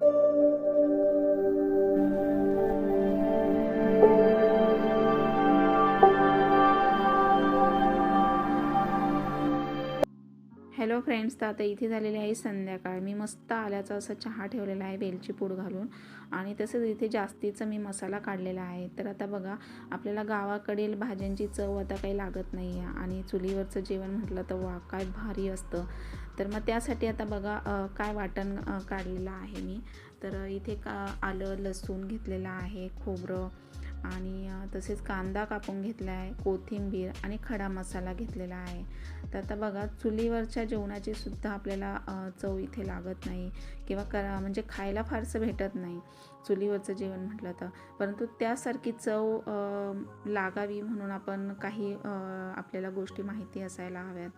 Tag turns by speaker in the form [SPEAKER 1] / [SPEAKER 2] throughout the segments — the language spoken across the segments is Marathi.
[SPEAKER 1] you हॅलो फ्रेंड्स तर आता इथे झालेली आहे संध्याकाळ. मी मस्त आल्याचा असा चहा ठेवलेला आहे वेलची पूड घालून. आणि तसंच इथे जास्तीचं मी मसाला काढलेला आहे. तर आता बघा आपल्याला गावाकडील भाज्यांची चव आता काही लागत नाही आहे आणि चुलीवरचं जेवण म्हटलं तर वा काय भारी असतं. तर मग त्यासाठी आता बघा काय वाटण काढलेलं आहे मी. तर इथे का आलं लसूण घेतलेलं आहे खोबरं. आणि तसेच कांदा कापून घेतला आहे कोथिंबीर आणि खडा मसाला घेतलेला आहे. तर आता बघा चुलीवरच्या जेवणाची सुद्धा आपल्याला चव इथे लागत नाही. किंवा करा म्हणजे खायला फारसं भेटत नाही. चुलीवरचं जेवण म्हटलं तर. परंतु त्यासारखी चव लागावी म्हणून आपण काही आपल्याला गोष्टी माहिती असायला हव्यात.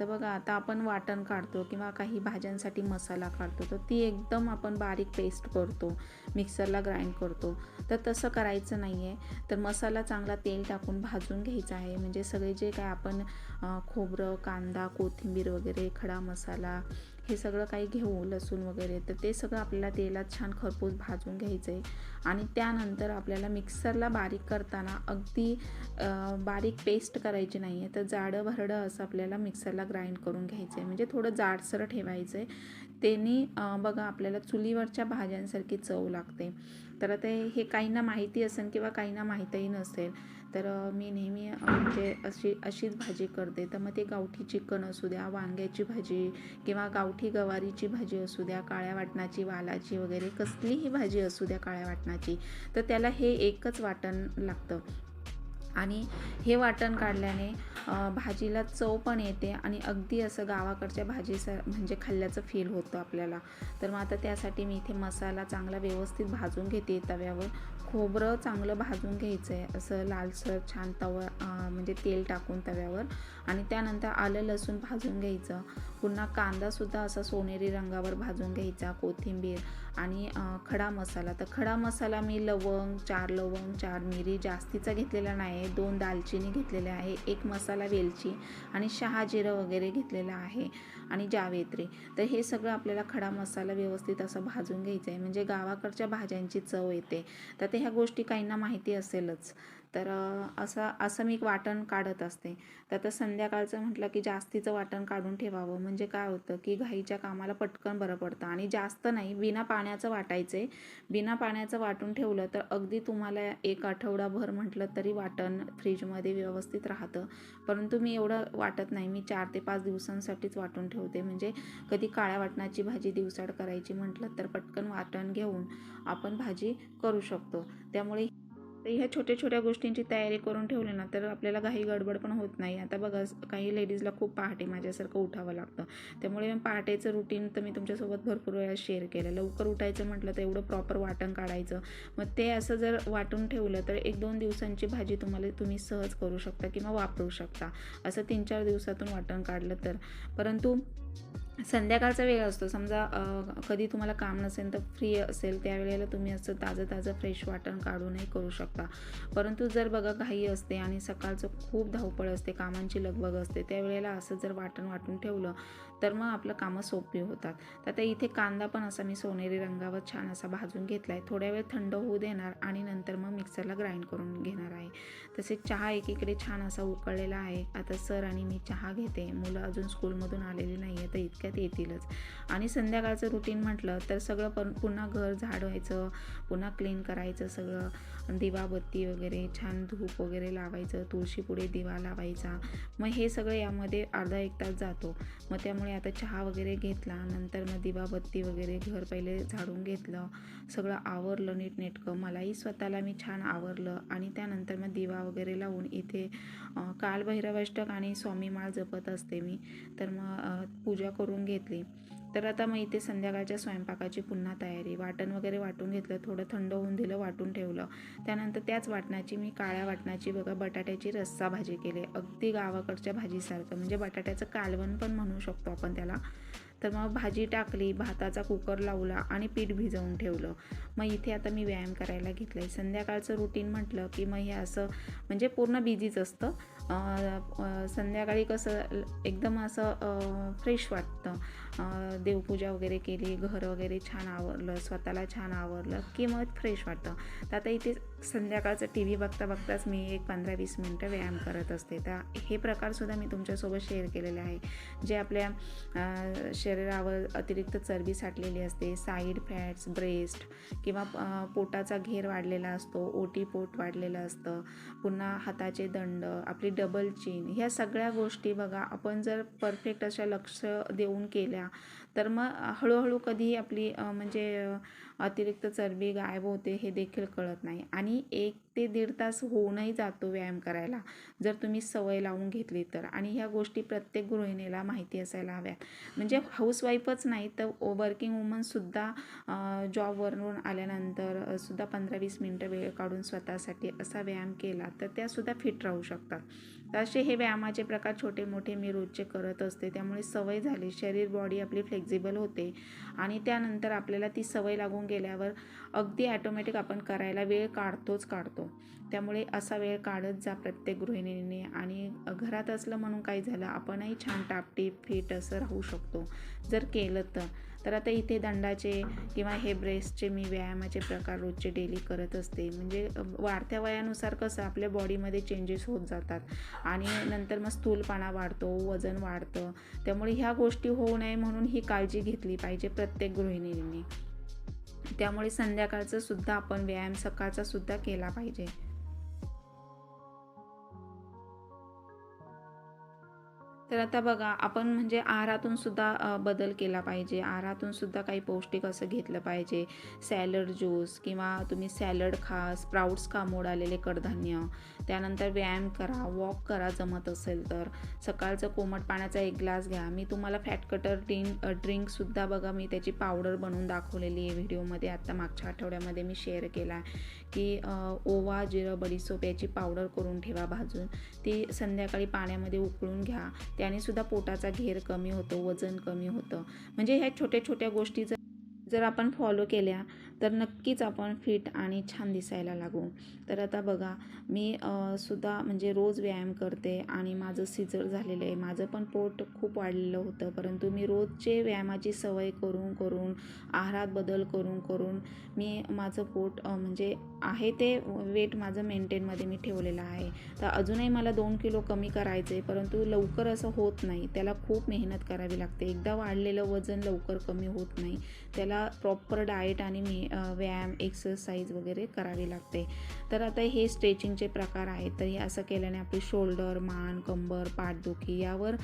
[SPEAKER 1] तर बघा आता आपण वाटण काढतो किंवा काही भाज्यांसाठी मसाला काढतो तर ती एकदम आपण बारीक पेस्ट करतो. मिक्सरला ग्राइंड करतो. तर तसं करायचं नाही आहे तर मसाला चांगला तेल टाकून भाजून घ्यायचा आहे. म्हणजे सगळे जे काय आपण खोबरं कांदा कोथिंबीर वगैरे खडा मसाला हे सगळं काही घेऊ लसूण वगैरे तर ते सगळं आपल्याला तेलात छान खरपूस भाजून घ्यायचं आहे आणि त्यानंतर आपल्याला मिक्सरला बारीक करताना अगदी बारीक पेस्ट करायची नाही आहे तर जाडं भरडं असं आपल्याला मिक्सरला ग्राइंड करून घ्यायचं आहे म्हणजे थोडं जाडसर ठेवायचं आहे त्यांनी बघा आपल्याला चुलीवरच्या भाज्यांसारखी चव लागते. तर ते हे काहींना माहिती असेल किंवा काहींना माहीतही नसेल तर मी नेहमी म्हणजे अशी अशीच भाजी करते. तर मग ते गावठी चिकन असू द्या वांग्याची भाजी किंवा गावठी गवारीची भाजी असू द्या काळ्या वाटणाची वालाची वगैरे कसलीही भाजी असू द्या काळ्या वाटणाची तर त्याला हे एकच वाटण लागतं. आणि हे वाटण काढल्याने भाजीला चव पण येते आणि अगदी असं गावाकडच्या भाजीचं म्हणजे खाल्ल्याचं फील होतं आपल्याला. तर मग आता त्यासाठी मी इथे मसाला चांगला व्यवस्थित भाजून घेते तव्यावर. खोबरं चांगलं भाजून घ्यायचं आहे असं लालसर छान तवा म्हणजे तेल टाकून तव्यावर. आणि त्यानंतर आलं लसूण भाजून घ्यायचं. पुन्हा कांदासुद्धा असा सोनेरी रंगावर भाजून घ्यायचा कोथिंबीर आणि खडा मसाला. तर खडा मसाला मी लवंग चार लवंग चार मिरी जास्तीचा घेतलेला नाही आहे दोन दालचिनी घेतलेल्या आहे एक मसाला वेलची आणि शहा जिरं वगैरे घेतलेलं आहे आणि जावेत्री. तर हे सगळं आपल्याला खडा मसाला व्यवस्थित असं भाजून घ्यायचं आहे म्हणजे गावाकडच्या भाज्यांची चव येते. तर ते ह्या गोष्टी काहींना माहिती असेलच. तर असं असं मी एक वाटण काढत असते. तर आता संध्याकाळचं म्हटलं की जास्तीचं वाटण काढून ठेवावं. म्हणजे काय होतं की घाईच्या कामाला पटकन बरं पडतं. आणि जास्त नाही बिना पाण्याचं वाटायचं. आहे बिना पाण्याचं वाटून ठेवलं तर अगदी तुम्हाला एक आठवडाभर म्हटलं तरी वाटण फ्रीजमध्ये व्यवस्थित राहतं. परंतु मी एवढं वाटत नाही. मी चार ते पाच दिवसांसाठीच वाटून ठेवते. म्हणजे कधी काळ्या वाटणाची भाजी दिवसाड करायची म्हटलं तर पटकन वाटण घेऊन आपण भाजी करू शकतो. त्यामुळे तर ह्या छोट्या छोट्या गोष्टींची तयारी करून ठेवली ना तर आपल्याला काही गडबड पण होत नाही. आता बघा काही लेडीजला खूप पहाटे माझ्यासारखं उठावं लागतं. त्यामुळे पहाटेचं रुटीन तर मी तुमच्यासोबत भरपूर वेळा शेअर केलं. लवकर उठायचं म्हटलं तर एवढं प्रॉपर वाटण काढायचं. मग ते असं जर वाटून ठेवलं तर एक दोन दिवसांची भाजी तुम्हाला तुम्ही सहज करू शकता किंवा वापरू शकता. असं तीन चार दिवसातून वाटण काढलं तर. परंतु संध्याकाळचा वेळ असतो. समजा कधी तुम्हाला काम नसेल तर फ्री असेल त्यावेळेला तुम्ही असं ताजं ताजं फ्रेश वाटण काढूनही करू शकता. परंतु जर बघा घाई असते आणि सकाळचं खूप धावपळ असते कामांची लगबग असते त्यावेळेला असं जर वाटण वाटून ठेवलं तर मग आपलं कामं सोपी होतात. तर आता इथे कांदा पण असा मी सोनेरी रंगावर छान असा भाजून घेतला आहे थोड्या वेळ थंड होऊ देणार आणि नंतर मग मिक्सरला ग्राइंड करून घेणार आहे. तसेच चहा एकीकडे छान असा उकळलेला आहे. आता सर आणि मी चहा घेते. मुलं अजून स्कूलमधून आलेली नाही आहे तर इतक्यात येतीलच. आणि संध्याकाळचं रुटीन म्हटलं तर सगळं पण पुन्हा घर झाडवायचं पुन्हा क्लीन करायचं सगळं. दिवाबत्ती वगैरे छान धूप वगैरे लावायचं तुळशीपुढे दिवा लावायचा. मग हे सगळं यामध्ये अर्धा एक तास जातो. मग त्यामुळे आता चहा वगैरे घेतला नंतर मग दिवाबत्ती वगैरे घर पहिले झाडून घेतलं. सगळं आवरलं नीटनेटकं. मलाही स्वतःला मी छान आवरलं. आणि त्यानंतर मग दिवा वगैरे लावून इथे कालभैरवाष्टक आणि स्वामीमाळ जपत असते मी. तर मग पूजा करून घेतली. तर आता मग इथे संध्याकाळच्या स्वयंपाकाची पुन्हा तयारी. वाटण वगैरे वाटून घेतलं थोडं थंड होऊन दिलं वाटून ठेवलं. त्यानंतर त्याच वाटणाची मी काळ्या वाटणाची बघा बटाट्याची रस्सा भाजी केली. अगदी गावाकडच्या भाजीसारखं. म्हणजे बटाट्याचं कालवण पण म्हणू शकतो आपण त्याला. तर मग भाजी टाकली भाताचा कुकर लावला आणि पीठ भिजवून ठेवलं. मग इथे आता मी व्यायाम करायला घेतलं आहे संध्याकाळचं रुटीन म्हटलं की मग हे असं म्हणजे पूर्ण बिझीच असतं. संध्याकाळी कसं एकदम असं फ्रेश वाटतं. देवपूजा वगैरे केली घर वगैरे छान आवरलं स्वतःला छान आवरलं की मग फ्रेश वाटतं. तर आता इथे संध्याकाळचं टी व्ही बघता बघताच मी एक पंधरा वीस मिनटं व्यायाम करत असते. तर हे प्रकारसुद्धा मी तुमच्यासोबत शेअर केलेले आहे. जे आपल्या शरीरावर अतिरिक्त चरबी साठलेली असते साईड फॅट्स ब्रेस्ट किंवा पोटाचा घेर वाढलेला असतो ओटी पोट वाढलेलं असतं पुन्हा हाताचे दंड आपली डबल चेन ह्या सगळ्या गोष्टी बघा आपण जर परफेक्ट अशा लक्ष देऊन केल्या तर मग हळूहळू कधीही आपली म्हणजे अतिरिक्त चरबी गायब होते हे देखील कळत नाही. आणि एक ते दीड तास होऊनही जातो व्यायाम करायला जर तुम्ही सवय लावून घेतली तर. आणि ह्या गोष्टी प्रत्येक गृहिणीला माहिती असायला हव्यात. म्हणजे हाऊसवाईफच नाही तर वर्किंग वुमनसुद्धा जॉबवरून आल्यानंतर सुद्धा पंधरा वीस मिनटं वेळ काढून स्वतःसाठी असा व्यायाम केला तर त्यासुद्धा फिट राहू शकतात. तर असे हे व्यायामाचे प्रकार छोटे मोठे मी रोजचे करत असते. त्यामुळे सवय झाली. शरीर बॉडी आपली फ्लेक्झिबल होते. आणि त्यानंतर आपल्याला ती सवय लागून गेल्यावर अगदी ॲटोमॅटिक आपण करायला वेळ काढतोच काढतो. त्यामुळे असा वेळ काढत जा प्रत्येक गृहिणीने. आणि घरात असलं म्हणून काय झालं आपणही छान टापटीप फिट असं राहू शकतो. जर केलं तर. तर आता इथे दंडाचे किंवा हे ब्रेस्टचे मी व्यायामाचे प्रकार रोजचे डेली करत असते. म्हणजे वाढत्या वयानुसार कसं आपल्या बॉडीमध्ये चेंजेस होत जातात. आणि नंतर मग स्थूलपणा वाढतो वजन वाढतं. त्यामुळे ह्या गोष्टी होऊ नये म्हणून ही काळजी घेतली पाहिजे प्रत्येक गृहिणींनी. त्यामुळे संध्याकाळचं सुद्धा आपण व्यायाम सकाळचा सुद्धा केला पाहिजे. तर आता बघा आपण म्हणजे आहारातून सुद्धा बदल केला पाहिजे. आहारातून सुद्धा काही पौष्टिक असं घेतलं पाहिजे. सॅलड ज्यूस किंवा तुम्ही सॅलड खा स्प्राउट्स खा मोड आलेले कडधान्य. त्यानंतर व्यायाम करा वॉक करा जमत असेल तर. सकाळचं कोमट पाण्याचा एक ग्लास घ्या. मी तुम्हाला फॅट कटर ड्रिंक ड्रिंकसुद्धा बघा मी त्याची पावडर बनवून दाखवलेली आहे व्हिडिओमध्ये. आत्ता मागच्या आठवड्यामध्ये मी शेअर केला की ओवा जिरं बडीसोप याची पावडर करून ठेवा भाजून. ती संध्याकाळी पाण्यामध्ये उकळून घ्या. त्याने सुद्धा पोटाचा घेर कमी होतो वजन कमी होतं. म्हणजे ह्या छोट्या छोट्या गोष्टी जर जर आपण फॉलो केल्या तर नक्कीच आपण फिट आणि छान दिसायला लागू. तर आता बघा मी सुद्धा म्हणजे रोज व्यायाम करते आणि माझं सिजर झालेलं आहे. माझं पण पोट खूप वाढलेलं होतं परंतु मी रोजचे व्यायामाची सवय करून करून आहारात बदल करून करून मी माझं पोट म्हणजे आहे ते वेट माझं मेंटेनमध्ये मी ठेवलेलं आहे. तर अजूनही मला दोन किलो कमी करायचं आहे परंतु लवकर असं होत नाही. त्याला खूप मेहनत करावी लागते. एकदा वाढलेलं वजन लवकर कमी होत नाही. त्याला प्रॉपर डाएट आणि मी व्यायाम एक्सरसाइज वगैरे करावी लागते. तर आता हे स्ट्रेचिंगचे प्रकार आहेत. तर हे असं केल्याने आपली शोल्डर मान कंबर पाठदुखी यावर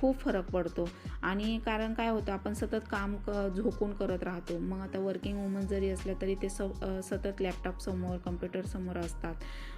[SPEAKER 1] खूप फरक पडतो. आणि कारण काय होतं आपण सतत काम क झोपून करत राहतो. मग आता वर्किंग वुमन जरी असलं तरी ते स सतत लॅपटॉपसमोर कम्प्युटरसमोर असतात.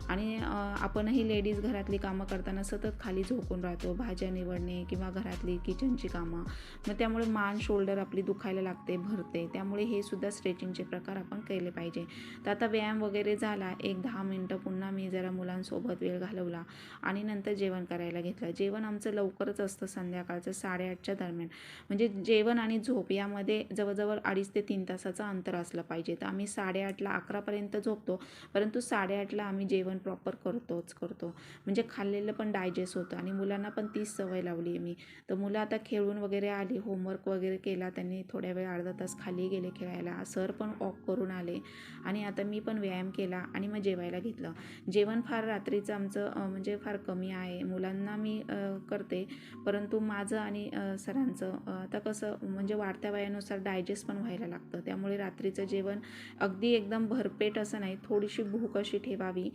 [SPEAKER 1] आणि आपणही लेडीज घरातली कामं करताना सतत खाली झोपून राहतो भाज्या निवडणे किंवा घरातली किचनची कामं. मग त्यामुळे मान शोल्डर आपली दुखायला लागते भरते. त्यामुळे हे सुद्धा स्ट्रेचिंगचे प्रकार आपण केले पाहिजे. तर आता व्यायाम वगैरे झाला एक दहा मिनटं पुन्हा मी जरा मुलांसोबत वेळ घालवला आणि नंतर जेवण करायला घेतलं. जेवण आमचं लवकरच असतं संध्याकाळचं साडेआठच्या दरम्यान. म्हणजे जेवण आणि झोप यामध्ये जवळजवळ अडीच ते तीन तासाचं अंतर असलं पाहिजे. तर आम्ही साडेआठला अकरापर्यंत झोपतो परंतु साडेआठला आम्ही जेवण प्रॉपर करतोच करतो. म्हणजे खाल्लेलं पण डायजेस्ट होतं. आणि मुलांना पण तीच सवय लावली आहे मी. तर मुलं आता खेळून वगैरे आली होमवर्क वगैरे केला त्यांनी थोड्या वेळ अर्धा तास खाली गेले खेळायला. सर पण वॉक करून आले. आणि आता मी पण व्यायाम केला आणि मग जेवायला घेतलं. जेवण फार रात्रीचं आमचं म्हणजे फार कमी आहे. मुलांना मी करते. परंतु माझं आणि सरांचं आता कसं म्हणजे वाढत्या वयानुसार डायजेस्ट पण व्हायला लागतं. त्यामुळे रात्रीचं जेवण अगदी एकदम भरपेट असं नाही. थोडीशी भूक अशी ठेवावी.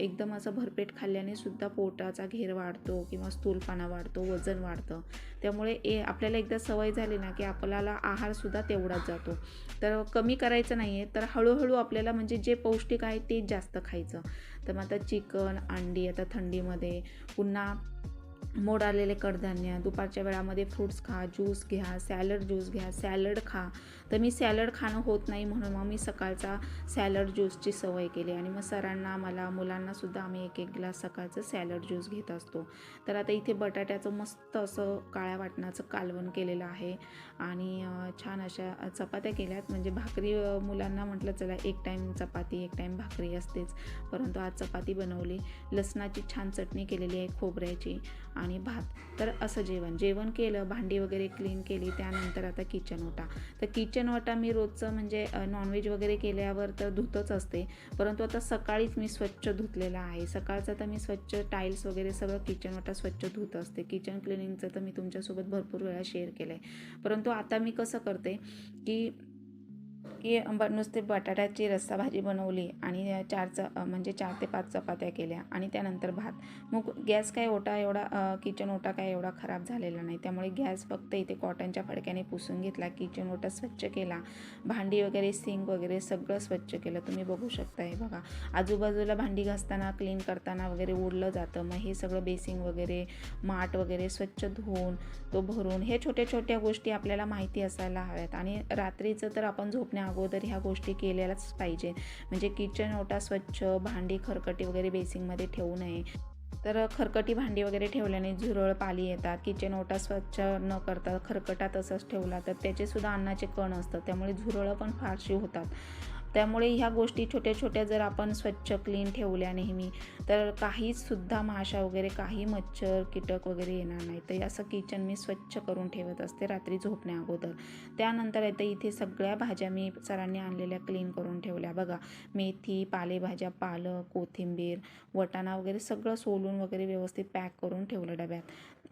[SPEAKER 1] एकदम असं भरपेट खाल्ल्याने सुद्धा पोटाचा घेर वाढतो किंवा स्थूलपणा वाढतो वजन वाढतं. त्यामुळे ए आपल्याला एकदा सवय झाली ना की आपल्याला आहारसुद्धा तेवढाच जातो. तर कमी करायचं नाही आहे तर हळूहळू आपल्याला म्हणजे जे पौष्टिक आहे तेच जास्त खायचं. तर मग आता चिकन अंडी आता थंडीमध्ये पुन्हा मोड आलेले कडधान्य दुपारच्या वेळामध्ये फ्रूट्स खा ज्यूस घ्या सॅलड ज्यूस घ्या सॅलड खा. तर मी सॅलड खाणं होत नाही म्हणून मग मी सकाळचा सॅलड ज्यूसची सवय केली. आणि मग सरांना मला मुलांनासुद्धा आम्ही एक एक ग्लास सकाळचं सॅलड ज्यूस घेत असतो. तर आता इथे बटाट्याचं मस्त असं काळ्या वाटणाचं कालवण केलेलं आहे. आणि छान अशा चपात्या केल्यात. म्हणजे भाकरी मुलांना म्हटलं चला एक टाईम चपाती एक टाईम भाकरी असतेच. परंतु आज चपाती बनवली. लसणाची छान चटणी केलेली आहे खोबऱ्याची आणि भात. तर असं जेवण. जेवण केलं भांडी वगैरे क्लीन केली त्यानंतर आता किचन ओटा तर किचन किचन वाटा मी रोजचं म्हणजे नॉनव्हेज वगैरे केल्यावर तर धुतच असते. परंतु आता सकाळीच मी स्वच्छ धुतलेला आहे. सकाळचं तर मी स्वच्छ टाईल्स वगैरे सगळं किचन वाटा स्वच्छ धुत असते. किचन क्लिनिंगचं तर मी तुमच्यासोबत भरपूर वेळा शेअर केलं आहे परंतु आता मी कसं करते की की ब नुसते बटाट्याची रस्सा भाजी बनवली आणि चार च म्हणजे चार ते पाच चपात्या केल्या आणि त्यानंतर भात. मग गॅस काय ओटा एवढा किचन ओटा काय एवढा खराब झालेला नाही. त्यामुळे गॅस फक्त इथे कॉटनच्या फडक्याने पुसून घेतला. किचन ओटा स्वच्छ केला. भांडी वगैरे सिंक वगैरे सगळं स्वच्छ केलं. तुम्ही बघू शकता हे बघा. आजूबाजूला भांडी घासताना क्लीन करताना वगैरे उडलं जातं. मग हे सगळं बेसिंग वगैरे माठ वगैरे स्वच्छ धुवून तो भरून हे छोट्या छोट्या गोष्टी आपल्याला माहिती असायला हव्यात. आणि रात्रीचं तर आपण झोपण्या अगोदर ह्या गोष्टी केलेल्याच पाहिजे म्हणजे किचन ओटा स्वच्छ भांडी खरकटी वगैरे बेसिंगमध्ये ठेवू नये. तर खरकटी भांडी वगैरे ठेवल्याने झुरळ पाली येतात. किचन ओटा स्वच्छ न करता खरकटा तसंच ठेवला तर त्याचेसुद्धा अन्नाचे कण असतात. त्यामुळे झुरळं पण फारशी होतात. त्यामुळे ह्या गोष्टी छोट्या छोट्या जर आपण स्वच्छ क्लीन ठेवल्या नेहमी तर काहीसुद्धा माशा वगैरे काही मच्छर कीटक वगैरे येणार नाही. तर असं किचन मी स्वच्छ करून ठेवत असते रात्री झोपण्या अगोदर. त्यानंतर येतं इथे सगळ्या भाज्या मी सरांनी आणलेल्या क्लीन करून ठेवल्या. बघा मेथी पालेभाज्या पालक कोथिंबीर वटाणा वगैरे सगळं सोलून वगैरे व्यवस्थित पॅक करून ठेवलं डब्यात.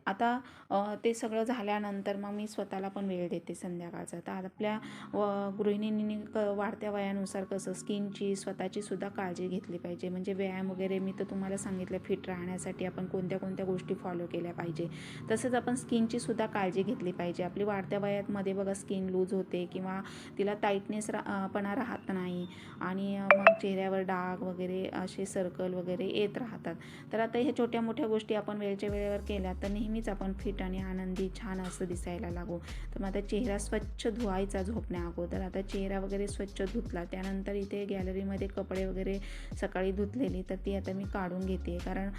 [SPEAKER 1] आता ते सगळं झाल्यानंतर मग मी स्वतःला पण वेळ देते संध्याकाळचा. तर आपल्या व गृहिणींनी क वाढत्या वयानुसार कसं स्किनची स्वतःची सुद्धा काळजी घेतली पाहिजे. म्हणजे व्यायाम वगैरे मी तर तुम्हाला सांगितलं फिट राहण्यासाठी आपण कोणत्या कोणत्या गोष्टी फॉलो केल्या पाहिजे. तसंच आपण स्किनची सुद्धा काळजी घेतली पाहिजे. आपली वाढत्या वयातमध्ये बघा स्किन लूज होते किंवा तिला टाईटनेस रा पणा राहत नाही आणि मग चेहऱ्यावर डाग वगैरे असे सर्कल वगैरे येत राहतात. तर आता ह्या छोट्या मोठ्या गोष्टी आपण वेळच्या वेळेवर केल्या तर नेहमी नेहमीच आपण फिट आणि आनंदी छान असं दिसायला लागू. तर मग आता चेहरा स्वच्छ धुवायचा झोपण्या अगोदर. आता चेहरा वगैरे स्वच्छ धुतला त्यानंतर इथे गॅलरीमध्ये कपडे वगैरे सकाळी धुतलेली तर ती आता मी काढून घेते. कारण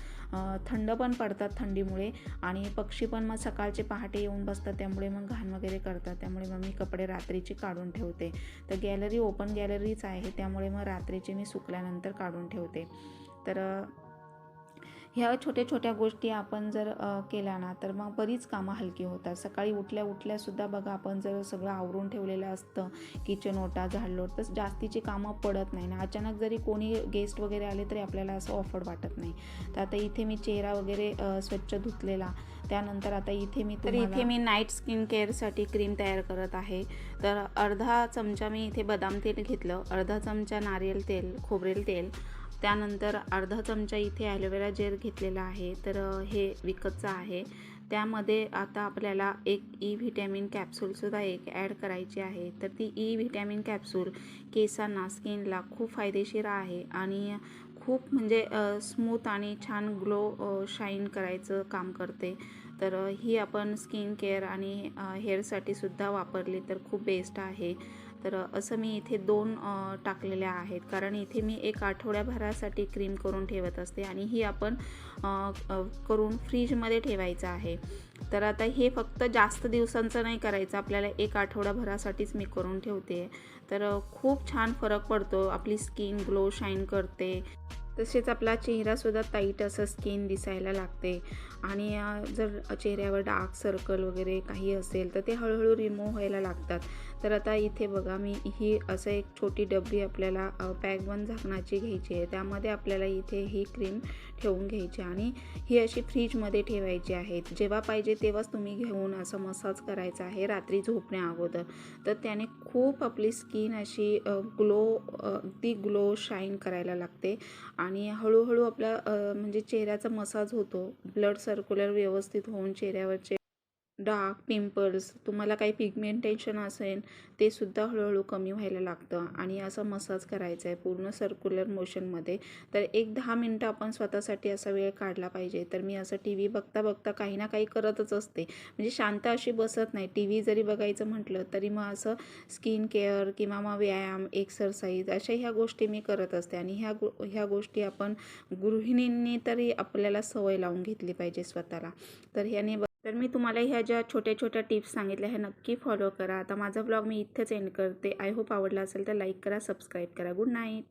[SPEAKER 1] थंड पण पडतात थंडीमुळे आणि पक्षी पण मग सकाळचे पहाटे येऊन बसतात त्यामुळे मग घाण वगैरे करतात. त्यामुळे मग मी कपडे रात्रीचे काढून ठेवते. तर गॅलरी ओपन गॅलरीच आहे त्यामुळे मग रात्रीची मी सुकल्यानंतर काढून ठेवते. तर ह्या छोट्या छोट्या गोष्टी आपण जर केल्या ना तर मग बरीच कामं हलकी होतात. सकाळी उठल्या उठल्यासुद्धा बघा आपण जर सगळं आवरून ठेवलेलं असतं किचन ओटा झाडलोट तर जास्तीची कामं पडत नाही. ना अचानक जरी कोणी गेस्ट वगैरे आले तरी आपल्याला असं ऑफर्ड वाटत नाही. तर आता इथे मी चेहरा वगैरे स्वच्छ धुतलेला. त्यानंतर आता इथे मी तर इथे मी नाईट स्किन केअरसाठी क्रीम तयार करत आहे. तर अर्धा चमचा मी इथे बदाम तेल घेतलं. अर्धा चमचा नारियल तेल खोबरेल तेल. त्यानंतर अर्धा चमचा इथे ॲलोवेरा जेल घेतलेला आहे. तर हे विकतचं आहे. त्यामध्ये आता आपल्याला एक ई व्हिटॅमिन कॅप्सूलसुद्धा एक ॲड करायची आहे. तर ती ई व्हिटॅमिन कॅप्सूल केसांना स्किनला खूप फायदेशीर आहे आणि खूप म्हणजे स्मूथ आणि छान ग्लो शाईन करायचं काम करते. तर ही आपण स्किन केअर आणि अ, हेअरसाठी सुद्धा वापरली तर खूप बेस्ट आहे. तर असं मी इथे दोन टाकलेल्या आहेत. कारण इथे मी एक आठवड्याभरासाठी क्रीम करून ठेवत असते आणि ही आपण करून फ्रीजमध्ये ठेवायचं आहे. तर आता हे फक्त जास्त दिवसांचं नाही करायचं. आपल्याला एक आठवडाभरासाठीच मी करून ठेवते. तर खूप छान फरक पडतो. आपली स्किन ग्लो शाईन करते. तसेच आपला चेहरासुद्धा टाईट असं स्किन दिसायला लागते. आणि जर चेहऱ्यावर डार्क सर्कल वगैरे काही असेल तर ते हळूहळू रिमूव्ह व्हायला लागतात. तर आता इथे बघा मी ही असं एक छोटी डबी आपल्याला पॅक वन झाकणाची घ्यायची आहे. त्यामध्ये आपल्याला इथे ही क्रीम ठेवून घ्यायची आणि ही अशी फ्रीजमध्ये ठेवायची आहे. जेव्हा पाहिजे तेव्हाच तुम्ही घेऊन असं मसाज करायचा आहे रात्री झोपण्या अगोदर. तर त्याने खूप आपली स्किन अशी ग्लो ती ग्लो शाईन करायला लागते. आणि हळूहळू आपला म्हणजे चेहऱ्याचा मसाज होतो. ब्लड सर्क्युलर व्यवस्थित होऊन चेहऱ्यावरचे डार्क पिंपल्स तुम्हाला काही पिगमेंटेशन असेल ते सुद्धा हळूहळू कमी व्हायला लागतं आणि असं मसाज करायचा आहे पूर्ण सर्क्युलर मोशनमध्ये तर एक दहा मिनटं आपण स्वतःसाठी असा वेळ काढला पाहिजे. तर मी असं टी व्ही बघता बघता काही ना काही करतच असते. म्हणजे शांत अशी बसत नाही. टी व्ही जरी बघायचं म्हटलं तरी मग असं स्किन केअर किंवा मग व्यायाम एक्सरसाइज अशा ह्या गोष्टी मी करत असते. आणि ह्या गो ह्या गोष्टी आपण गृहिणींनी तरी आपल्याला सवय लावून घेतली पाहिजे स्वतःला. तर ह्याने ब तर मी तुम्हाला ह्या ज्या छोट्या छोट्या टिप्स सांगितल्या ह्या नक्की फॉलो करा. आता माझा ब्लॉग मी इथेच एंड करते. आय होप आवडला असेल तर लाईक करा सबस्क्राईब करा. Good night